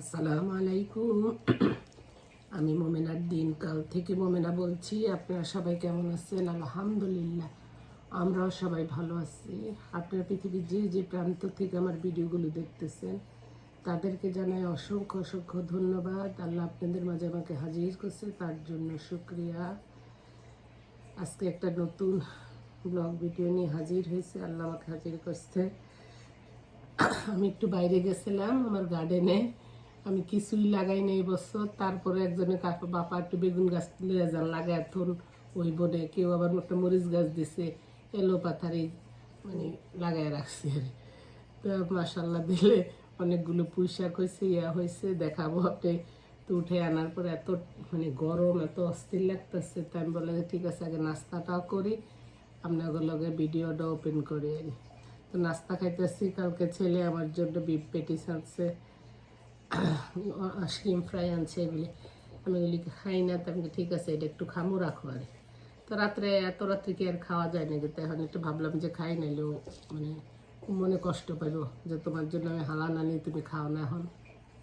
আসসালামু আলাইকুম। আমি মোমেনার দিন কাল থেকে মোমেনা বলছি, আপনারা সবাই কেমন আছেন? আলহামদুলিল্লাহ, আমরাও সবাই ভালো আছি। আপনারা পৃথিবীর যে যে প্রান্ত থেকে আমার ভিডিওগুলো দেখতেছেন, তাদেরকে জানাই অসংখ্য অসংখ্য ধন্যবাদ। আল্লাহ আপনাদের মাঝে আমাকে হাজির করছে, তার জন্য শুক্রিয়া। আজকে একটা নতুন ব্লগ ভিডিও নিয়ে হাজির হয়েছে, আল্লাহ আমাকে হাজির করছে। আমি একটু বাইরে গেছিলাম, আমার গার্ডেনে আমি কিছুই লাগাই নাই বছর তারপরে একজনে কাকা, বাপা একটু বেগুন গাছ যান, লাগায় থন, ওই বনে কেউ আবার একটা মরিচ গাছ দিছে এলো পাথারি মানে লাগায় রাখছি আর তো মাসাল্লাহ দিলে অনেকগুলো পুঁই শাক হয়েছে, ইয়া হয়েছে, দেখাবো আপনি। তো উঠে আনার পর এত মানে গরম, এত অস্থির লাগতেছে তাই আমি বলে ঠিক আছে, আগে নাস্তাটাও করি আপনার লগে ভিডিওটা ওপেন করি আর তো নাস্তা খাইতেছি, কালকে ছেলে আমার জন্য বিপ পেটিস আনছে। শিম ফ্রাই আনছে এগুলি আমি এগুলি খাই না, তো আমি ঠিক আছে, এটা একটু খামো, রাখো আর। তো রাত্রে, এত রাত্রে কি আর খাওয়া যায় না কিন্তু এখন একটু ভাবলাম যে খাই নাইলেও মানে মনে কষ্ট পাইব যে তোমার জন্য আমি হালা না নিয়ে তুমি খাও না এখন।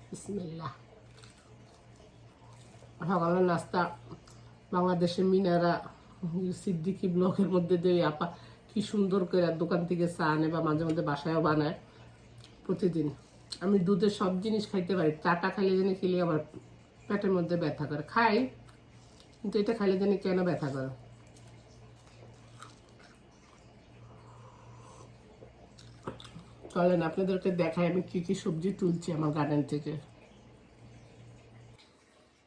বিসমিল্লাহ। সকালের নাস্তা, বাংলাদেশের মিনারা, সিদ্দিকি ব্লকের মধ্যে দিয়ে আপা কি সুন্দর করে দোকান থেকে চা আনে বা মাঝে মাঝে বাসায়ও বানায় প্রতিদিন। আমি দুধের সব জিনিস খাইতে পারি। চাটা খাইলে জানি খেলে আবার পেটের মধ্যে ব্যথা করে। খাই, কিন্তু এটা খাইলে জানি কেন ব্যথা করে? চলেন, আপনাদেরকে দেখাই আমি কি কি সবজি তুলছি আমার গার্ডেন থেকে।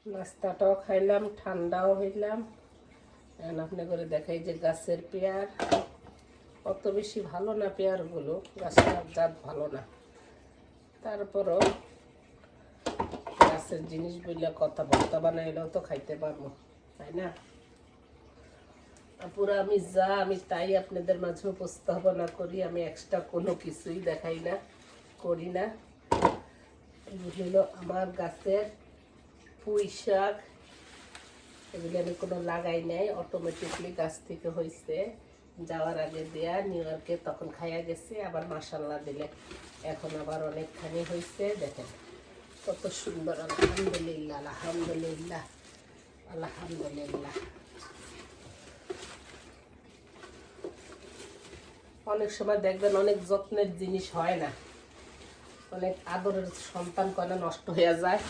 নাস্তাটাও খাইলাম, ঠান্ডাও হইলাম। এখন আপনি করে দেখাই যে গাছের পেয়ার। অত বেশি ভালো না পেয়ারগুলো গাছটার জাত ভালো না। তারপরও গাছের জিনিস বললে কথা ভর্তা বানাইলেও তো খাইতে পারব, তাই না? পুরো আমি যা, আমি তাই আপনাদের মাঝে উপস্থাপনা করি, আমি এক্সট্রা কোনো কিছুই দেখাই না, করি না। হলো আমার গাছের পুঁই শাক, এগুলি আমি কোনো লাগাই নাই অটোমেটিকলি গাছ থেকে হয়েছে যাওয়ার আগে দেয়া নিউ ইয়র্কে তখন খাইয়া গেছে, আবার মাসাল্লাহ দিলে এখন আবার অনেকখানি হয়েছে দেখেন। কত সুন্দর, আলহামদুলিল্লাহ আলহামদুলিল্লাহ আলহামদুলিল্লাহ। অনেক সময় দেখবেন অনেক যত্নের জিনিস হয় না। অনেক আদরের সন্তান কয়না নষ্ট হয়ে যায়।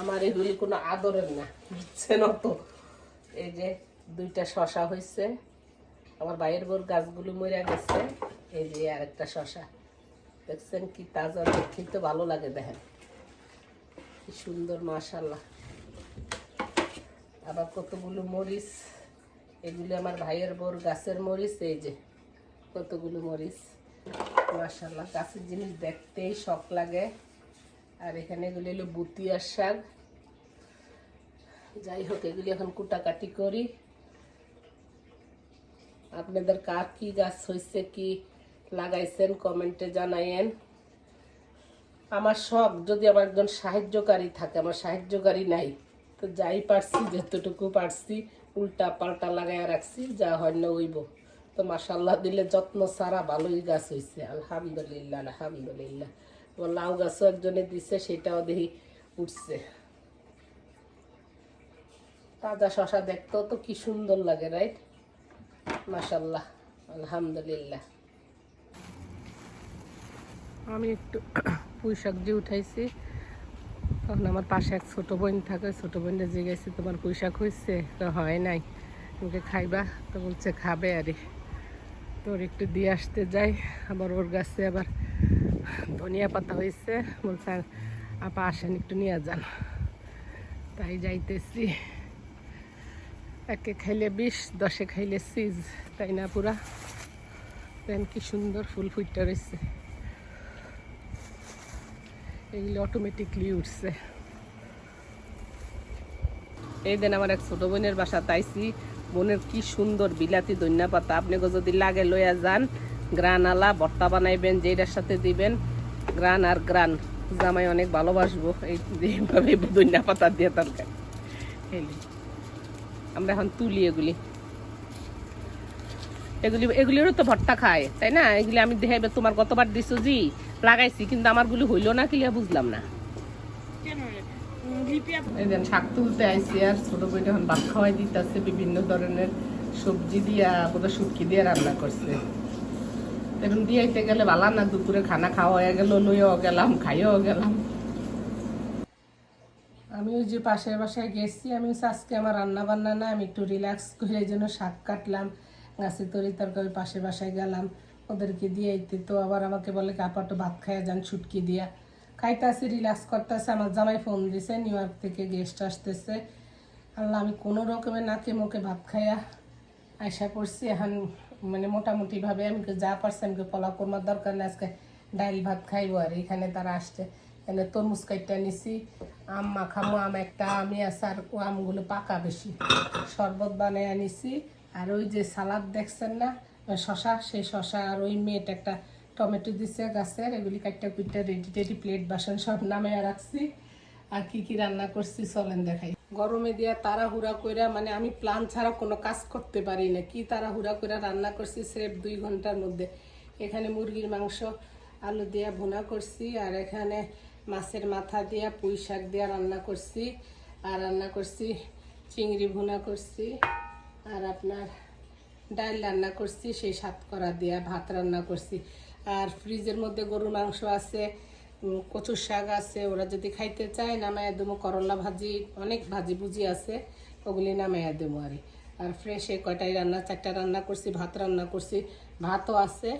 আমার এগুলি কোনো আদরের না, বুঝছেন তো এই যে দুইটা শশা হয়েছে আমার বাইরের বোর গাছগুলো মরে গেছে। এই যে আরেকটা শশা। দেখছেন কি তাজা খেতে ভালো লাগে দেখেন। কি সুন্দর মাশাল্লাহ আবার কতগুলো মরিচ। এগুলো আমার ভাইয়ের বোর গাছের মরিচ, এই যে কতগুলো মরিচ। মাশাল্লাহ গাছের জিনিস দেখতেই শখ লাগে। আর এখানে এগুলি হলো বুতিয়ার শাক। যাই হোক, এগুলি এখন কুটাকাটি করি। আপনাদের কার কি গাছ হয়েছে কি লাগাইছেন, কমেন্টে জানাইয়েন। আমার শখ যদি আমার একজন সাহায্যকারী থাকে, আমার সাহায্যকারী নাই, তো যাই পারছি, যতটুকু পারছি উল্টা পাল্টা লাগাইয়া রাখছি, যা হয় না উইব তো মাসাল্লাহ দিলে যত্ন সারা ভালোই গাছ হয়েছে আলহামদুলিল্লাহ আলহামদুলিল্লাহ। লাউ গাছও একজনে দিছে, সেটাও দেখি উঠছে। তাজা শশা দেখতেও তো কি সুন্দর লাগে রাইট মাসাল্লাহ আলহামদুলিল্লাহ। আমি একটু পুঁই শাক দিয়ে উঠাইছি। তখন আমার পাশে এক ছোট বোন থাকে ছোট বোনটা জিজ্ঞাসি, তোমার পুঁই শাক হয়েছে তো, হয় নাই। তোমাকে খাইবা? তো বলছে, খাবে আরে। তোর একটু দিয়ে আসতে যাই। আবার ওর গাছে আবার ধনিয়া পাতা হয়েছে বলছে আপা আসেন, একটু নিয়ে যান। তাই যাইতেছি। একে খাইলে বিষ দশে খাইলে সিজ তাই না পুরা? দেন কি সুন্দর ফুল ফুটটা রয়েছে এগুলো অটোমেটিকলি উঠছে। এই দেন আমার এক ছোট বোনের বাসা, তাইছি। বোনের কি সুন্দর বিলাতি ধনিয়া পাতা। আপনি যদি লাগে লইয়া যান, গ্রান আলা, ভর্তা বানাইবেন যেটার সাথে দিবেন, গ্রান আর গ্রান। জামাই অনেক ভালোবাসবো এইভাবে ধনিয়া পাতা দিয়ে খেলি আমরা এখন তুলি এগুলি। এগুলি এগুলিরও তো ভর্তা খায় তাই না? এগুলি আমি দেখে তোমার গতবার দিছো জি লাগাইছি কিন্তু আমারগুলি হইল না কিলিয়া বুঝলাম না। শাক তুলতে আইসি আর ছোট বইটা এখন ভাত খাওয়াই দিতেছে বিভিন্ন ধরনের সবজি দিয়া বোধহয় শুটকি দিয়ে রান্না করছে। এখন দিয়াইতে গেলে ভালো না দুপুরে খানা খাওয়া হয়ে গেল লইয়াও গেলাম খাইয়াও গেলাম। যে পাশের বাসায় গেছি, আমি আজকে আমার রান্না বান্না না, আমি একটু রিল্যাক্স করে এই জন্য শাক কাটলাম গাছের তরি তরকারি পাশের বাসায় গেলাম, ওদেরকে দিয়ে আইতে। তো আবার আমাকে বলে কি, আপা একটু ভাত খাইয়া যান ছুটকি দিয়া। খাইতে আসি রিল্যাক্স করতে আসে আমার জামাই ফোন দিছে নিউ ইয়র্ক থেকে গেস্ট আসতেছে। আল্লাহ, আমি কোনো রকমে নাকে মুখে ভাত খাইয়া আশা করছি এখন মানে মোটামুটিভাবে আমি যা পারছি আমাকে পোলাও করবার দরকার নেই, আজকে ডাইল ভাত খাইবো আর এখানে তারা আসছে। এখানে তরমুজ কাইটটা নিছি। আম মাখামো, আম একটা, আমি আছে আর ও আমগুলো পাকা বেশি। শরবত বানায় আনিছি আর ওই যে সালাদ দেখছেন না শশা, সেই শশা আর ওই মেয়েটা একটা টমেটো দিছে গাছের, এগুলি কাইটটা কুইটটা রেডি টেডি প্লেট বাসন সব নামে রাখছি। আর কি কি রান্না করছি চলেন দেখাই। গরমে দিয়া তাড়াহুড়া কইরা মানে আমি প্ল্যান ছাড়া কোনো কাজ করতে পারি না। কি তাড়াহুড়া কইরা রান্না করছি স্রেফ দুই ঘণ্টার মধ্যে। এখানে মুরগির মাংস, আলু দিয়া ভুনা করছি। আর এখানে মাছের মাথা দিয়া, পুঁই শাক দিয়া রান্না করছি। আর রান্না করছি, চিংড়ি ভুনা করছি। আর আপনার ডাল রান্না করছি, সেই সাতকরা দিয়া ভাত রান্না করছি। আর ফ্রিজের মধ্যে গরুর মাংস আছে কচুর শাক আছে, ওরা যদি খাইতে চায় নামাইয়া দেবো। করলা ভাজি, অনেক ভাজি ভুজি আছে, ওগুলি নামাইয়া দেবো আর আর ফ্রেশ কয়টাই রান্না, চারটা রান্না করছি, ভাত রান্না করছি। ভাতও আছে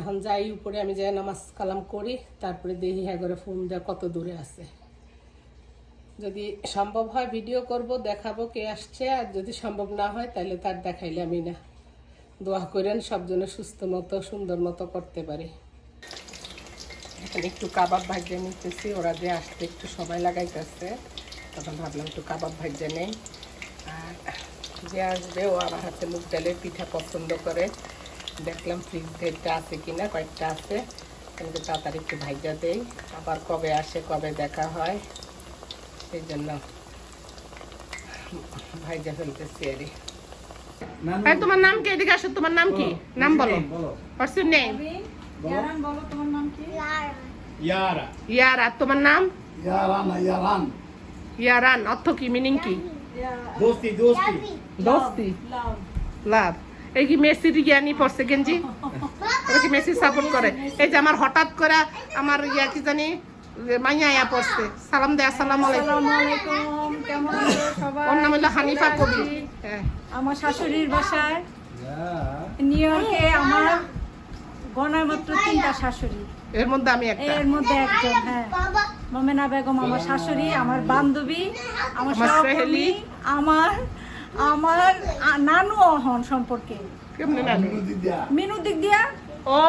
এখন যাই উপরে, আমি যাই নামাজ কালাম করি, তারপরে দেখি হ্যাঁ করে ফোন দেওয়া কত দূরে আছে। যদি সম্ভব হয় ভিডিও করব, দেখাবো কে আসছে, আর যদি সম্ভব না হয় তাহলে তার দেখাইলে আমি না। দোয়া করেন সব জন্য সুস্থ মতো, সুন্দর মতো করতে পারি। এখানে একটু কাবাব ভাজিয়ে নিতেছি, ওরা যে আসতে একটু সময় লাগাইতেছে, তখন ভাবলাম একটু কাবাব ভাজিয়ে নেই। আর যে আসবে, ও আমার হাতে মুগ ডালের পিঠা পছন্দ করে। দেখলাম ফ্রিজ থেকে আছে কিনা কয়েকটা আছে। কিন্তু তাড়াতাড়ি একটু ভাইজা দেই। আবার কবে আসে কবে দেখা হয় সেই জন্য ভাইজা ফেলতেছি আরই এই তোমার নাম কি? এদিকে আসো তোমার নাম কি? নাম বলো। What's your name Yara. Yara Yara তোমার নাম? Yaran, Yaran. ইয়ারান অর্থ কি? মিনিং কি? Dosti, dosti. দোস্তি। লাভ এই কি মেসির জ্ঞানী পড়ছে গেঞ্জি? ওরা কি মেসি সাপোর্ট করে? এই যে আমার হঠাৎ করে আমার ইয়া কি জানি মাইয়া পড়ছে। সালাম দে আসসালামু আলাইকুম। আসসালামাইকুম কেমন আছো সবাই? ওর নাম হলো হানিফা কবি। হ্যাঁ। আমার শাশুড়ির বাসায় নিউ ইয়র্কে আমার মাত্র তিনটা শাশুড়ি। এর মধ্যে আমি একটা। এর মধ্যে একজন হ্যাঁ। মোমেনা বেগম আমার শাশুড়ি আমার বান্ধবী আমার সহকর্মী। আমার আমার নানু হন সম্পর্কে। মিনু দিক দিয়া। ও!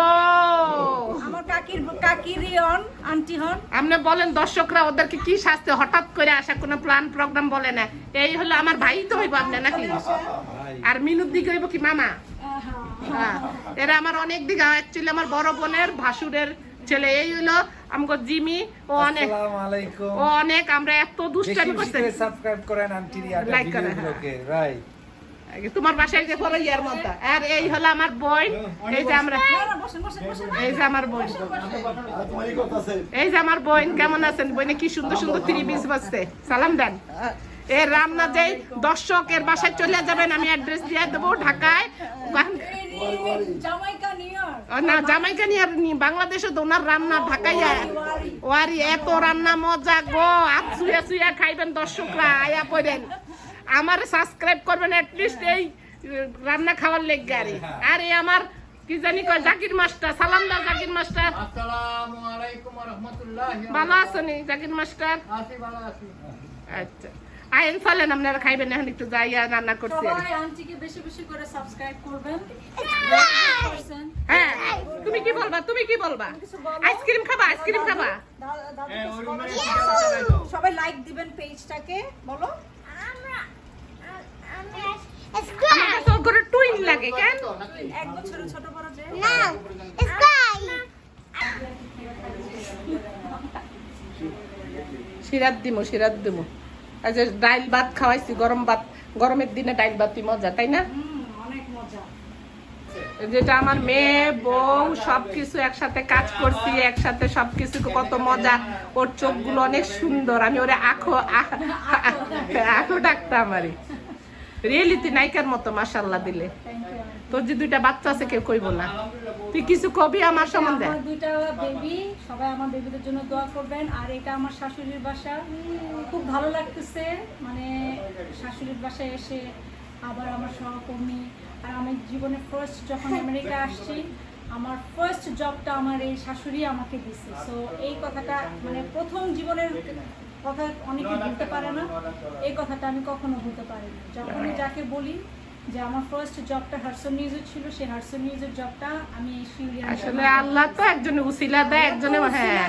আমার কাকির কাকির হন আন্টি হন। আপনি বলেন দর্শকরা ওদেরকে কি শাস্তি? হঠাৎ করে আসা কোনো প্ল্যান প্রোগ্রাম বলে না। এই হলো আমার ভাই তো হইব আপনি নাকি? আর মিনুর দিকে হইব কি মামা? হ্যাঁ। এরা আমার অনেক দিকে অ্যাকচুয়ালি আমার বড় বোনের ভাসুরের ছেলে। এই হলো আমগো জিমি ও অনেক আসসালামু আলাইকুম। ও অনেক আমরা এত দুষ্টামি করছে। সাবস্ক্রাইব করেন আন্টি রিয়াটা Like করে, ভিডিওগুলোকে রাইট তোমার বাসায় যে পরে ইয়ার মধ্যে আর এই হলো আমার বোন। এই যে আমরা বসেন বসেন এই যে আমার বোন। ই করতেছে এই যে আমার বোন কেমন আছেন? বোনে কি সুন্দর সুন্দর ত্রিবিশ বাজছে সালাম দেন। এর রান্না যেই দর্শক এর বাসায় চলে যাবেন আমি অ্যাড্রেস দিয়ে দেবো ঢাকায়। না জামাইকা নিয়ে আর নি- বাংলাদেশে তো ওনার রান্না ঢাকাই ওয়ারি এত রান্না মজা গো আর শুয়ে শুয়ে খাইবেন দর্শকরা আয়া পড়েন। আমার সাবস্ক্রাইব করবেন অ্যাটলিস্ট এই রান্না খাওয়ার লেগে আরে আর এই আমার কি জানি কয় জাকির মাস্টার সালাম দাও জাকির মাস্টার। আসসালামু আলাইকুম ওয়া রাহমাতুল্লাহি ভালো আছেন জাকির মাস্টার? আছি ভালো আছি। আচ্ছা। আইন চলেন আপনারা খাইবেন এখন একটু যাইয়া রান্না করছি সবাই আন্টিকে বেশি বেশি করে সাবস্ক্রাইব করবেন। হ্যাঁ তুমি কি বলবা? তুমি কি বলবা? আইসক্রিম খাবা আইসক্রিম খাবা। হ্যাঁ। সবাই লাইক দিবেন পেজটাকে বলো। আমার টুইন লাগে কেন? এক বছরের ছোট বড় যে। সিরাত দিমু সিরাত দিমু। আজ ডাইল ভাত খাওয়াইছি, গরম ভাত, গরমের দিনে ডাইল ভাতই মজা, তাই না? যেটা আমার মেয়ে, বউ, সবকিছু একসাথে কাজ করছি, একসাথে সবকিছু কত মজা, ওর চোখগুলো অনেক সুন্দর, আমি ওরে আখো আখো ডাকতাম আরে। রিয়েলিটি নায়িকার মতো মাসাল্লাহ দিলে। তোর যে দুইটা বাচ্চা আছে, কেউ কইব না। তুই কিছু কবি আমার সম্বন্ধে? দুইটা বেবি সবাই আমার বেবিদের জন্য দোয়া করবেন। আর এটা আমার শাশুড়ির বাসা। খুব ভালো লাগতেছে মানে শাশুড়ির বাসায় এসে আবার আমার সহকর্মী। আর আমি জীবনে ফার্স্ট যখন আমেরিকা আসছি, আমার ফার্স্ট জবটা আমার এই শাশুড়ি আমাকে দিছে। সো এই কথাটা মানে প্রথম জীবনের কথা অনেকে বলতে পারে না। এই কথাটা আমি কখনো বলতে পারি না যখনই যাকে বলি যে আমার ফার্স্ট জবটা হারসন নিউজে ছিল সেই হারসন নিউজের জবটা আমি আসলে আল্লাহ তো একজনে উসিলা দেয় একজনে হ্যাঁ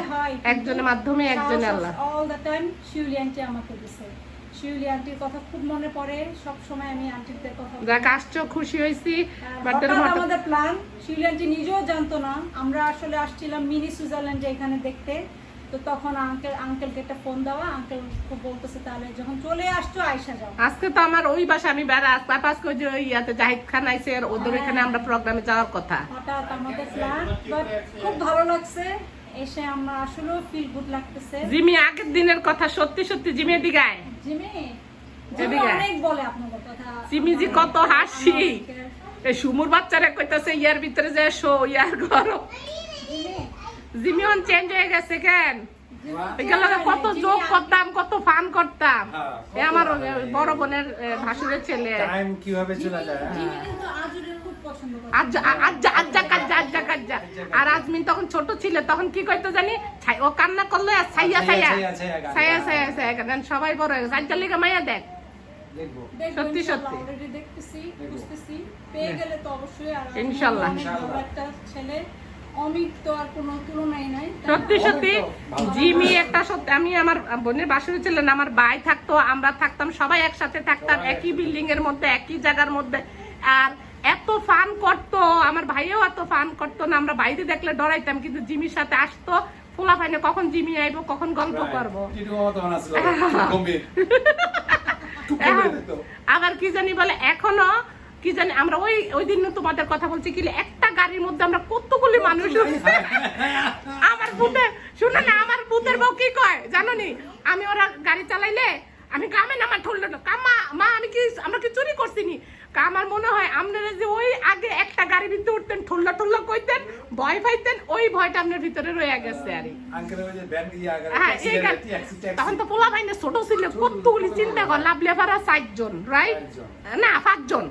একজনের মাধ্যমে একজনে আল্লাহ। All the time Shiuli aunty আমাকে দিছে। শিউলি আন্টির কথা খুব মনে পড়ে সব সময় আমি আন্টিদের কথা। যাক আসছো খুশি হয়েছি হঠাৎ আমাদের প্ল্যান শিউলি আন্টি নিজেও জানতো না আমরা আসলে আসছিলাম মিনি সুইজারল্যান্ডে এখানে দেখতে। তো তখন আঙ্কেল আঙ্কেলকে একটা ফোন দেওয়া আঙ্কেল খুব বলতেছে তাহলে যখন চলে আসছো আয়সা যাও। আজকে তো আমার ওই বাসা আমি বেড়া পাপাস করে যে ইয়াতে জাহিদ খান আইসে আর ওদের এখানে আমরা প্রোগ্রামে যাওয়ার কথা। হঠাৎ আমাদের প্ল্যান খুব ভালো লাগছে। এসে আমরা আসলেও ফিল গুড লাগতেছে। জিমি আগের দিনের কথা সত্যি সত্যি জিমি দিগায় জিমি? জিমি অনেক বলে আপনাদের কথা। জিমি জি কত হাসি। এই সুমুর বাচ্চারা কইতাছে ইয়ার ভিতরে যে শো ইয়ার ঘর। জিমি জিমি অন চেঞ্জ হয়ে গেছে কেন? কত যোগ করতাম কত ফান করতাম। এ আমার বড় বোনের ভাসুরের ছেলে। টাইম কীভাবে চলে যায় হ্যাঁ। আর আজমিন তখন ছোট ছিল তখন কি করতো জানি? ও কান্না করল আর ছাইয়া ছাইয়া ছাইয়া, ছাইয়া ছাইয়া গান। সবাই বড় হয়ে গেছে। আজ্জা লিগা মাইয়া দেখ। দেখব। দেখব সত্যি, ইনশাআল্লাহ, সত্যি। already অমিত তো আর কোনো তুলনাই নাই। সত্যি সত্যি। জিমি একটা সত্যি আমি আমার বোনের বাসুরি ছিলেন আমার ভাই থাকতো আমরা থাকতাম সবাই একসাথে থাকতাম একই বিল্ডিং এর মধ্যে একই জায়গার মধ্যে। আর এত ফান করতো আমার ভাইও এত ফান করতো না আমরা বাইরে দেখলে ডরাইতাম কিন্তু জিমির সাথে আসতো ফোলা ফাইনে কখন জিমি আইবো কখন গল্প করব। আবার কি জানি বলে এখনও কি জানি, আমরা ওই ওই দিন তোমাদের কথা বলছি কি, একটা গাড়ির মধ্যে আমরা কতগুলি মানুষ আমার বুথে শুনো না, আমার বুথের বউ কি কয়, জানো নি? আমি ওরা গাড়ি চালাইলে, আমি কামে নামা ঠুললো না। কামা, মা, আমি কি, আমরা কি চুরি করছি নি? আমার মনে হয় আপনারা যে ওই আগে একটা গাড়ির ভিতরে উঠতেন ঠুল্লা ঠুল্লা কইতেন ভয় পাইতেন ওই ভয়টা আপনার ভিতরে রয়ে গেছে আরে। আঙ্কেলের ওই যে ব্যান্ড আগে হ্যাঁ, তখন তো পোলা ভাইনে ছোট ছিল কতগুলি চিন্তা কর লাভলে পারা চারজন রাইট। না পাঁচজন।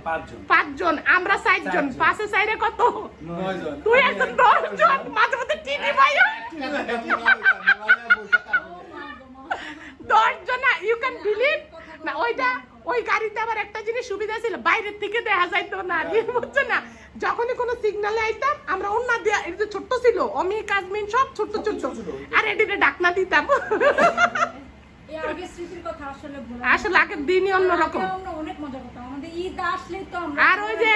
পাঁচজন। আমরা চারজন। পাশে সাইডে কত? তুই একজন দশজন মাঝে মধ্যে টিভি ভাইও দশজন ইউ ক্যান বিলিভ না ওইটা ওই গাড়িতে আবার একটা জিনিস সুবিধা ছিল বাইরের থেকে দেখা যাইতো না দিয়ে বুঝছ না? যখনই কোনো সিগনালে আইতাম আমরা অন্য দিয়া এটা তো ছোট্ট ছিল অমি কাজমিন সব ছোট্ট ছোট্ট। আর এটিতে ডাকনা দিতাম। আসলে আগের দিনই অন্যরকম। আগে আমরা অনেক মজা করতাম আমাদের ঈদ আসলেই তো আমরা আর ওই যে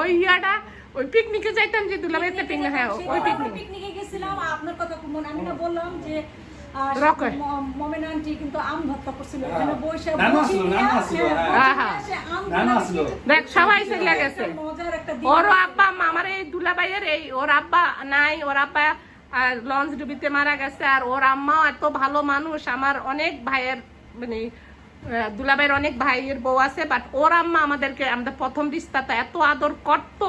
ওই ইয়াটা ওই পিকনিকে যাইতাম যে দুলাবাইতে পিকনিক হ্যাঁ ওই পিকনিকে গেছিলাম আপনার কথা মনে আমি না বললাম যে মমেন আন্টি কিন্তু আম ভর্তা করছিল এখানে বসে নানু বসে আসলো, নিয়ে নানু আসে, আসলো। বসে। আসে, আম নানু ভর্তা আসলো। খেতে- দেখ সবাই চলে গেছে মজার একটা দিন ওর আব্বা আমার এই দুলাভাইয়ের এই ওর আব্বা নাই ওর আব্বা লঞ্চ ডুবিতে মারা গেছে আর ওর আম্মাও এত ভালো মানুষ আমার অনেক ভাইয়ের মানে আহ, দুলাভাইয়ের অনেক ভাইয়ের বউ আছে বাট ওর আম্মা আমাদেরকে আমাদের প্রথম রিস্তাটা এত আদর করতো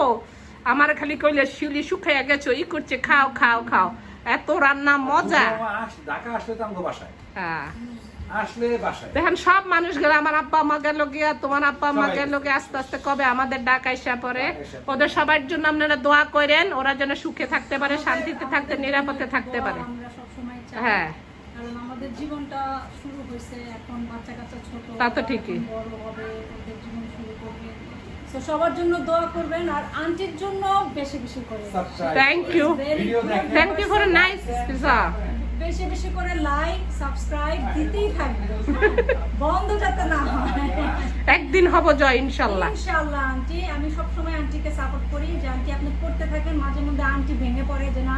আমার খালি কইলে শিউলি শুকাইয়া গেছো ই করছে খাও খাও খাও এত রান্না মজা। ঢাকা আসলে তো বাসায়। হ্যাঁ। আসলে বাসায়। দেখেন সব মানুষ গেল আমার আব্বা মা গেল গিয়া তোমার আব্বা মা গেল গিয়া আস্তে আস্তে কবে আমাদের ডাক আইসা পরে। ওদের সবার জন্য আপনারা দোয়া করেন ওরা যেন সুখে থাকতে পারে শান্তিতে থাকতে নিরাপদে থাকতে পারে। হ্যাঁ। কারণ আমাদের জীবনটা শুরু হয়েছে এখন বাচ্চা কাচ্চা ছোট তা তো ঠিকই। বড় হবে তো সবার জন্য দোয়া করবেন আর আন্টির জন্য বেশি বেশি করে। Thank you thank you for nice বেশি বেশি করে লাইক সাবস্ক্রাইব দিতেই থাকবে। বন্ধ যাতে না হয়। একদিন হব জয় ইনশাল্লাহ। ইনশাআল্লাহ আন্টি। আমি সবসময় আন্টিকে সাপোর্ট করি। যে আন্টি আপনি করতে থাকেন মাঝে মধ্যে আন্টি ভেঙে পড়ে যে না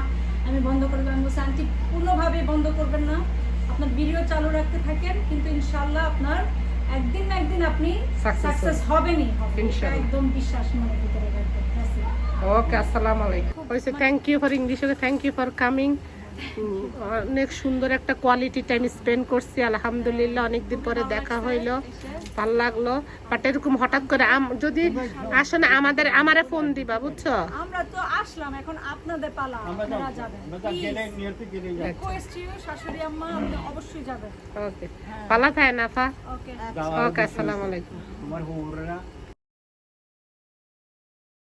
আমি বন্ধ করে দেবো। আমি বলছি আন্টি পূর্ণভাবে বন্ধ করবেন না। আপনার ভিডিও চালু রাখতে থাকেন কিন্তু ইনশাআল্লাহ আপনার একদিন না একদিন আপনি সাকসেস হবেনই ইনশাআল্লাহ। একদম বিশ্বাস মনে ভিতরে রাখবেন ওকে আসসালামু আলাইকুম। Thank you for English thank you for coming অনেক সুন্দর একটা কোয়ালিটি টাইম স্পেন্ড করছি আলহামদুলিল্লাহ অনেকদিন পরে দেখা হইল ভালো লাগল। বাট এরকম হঠাৎ করে আম- যদি আসেন আমাদের আমারে ফোন দিবা বুঝছ? আমরা তো আসলাম এখন আপনাদের পালা আপনারা যাবেন। শাশুড়ি আম্মা আপনি অবশ্যই যাবেন। ওকে পালা থায় নাফা? ওকে ওকে আসসালামু আলাইকুম। তোমার হুররা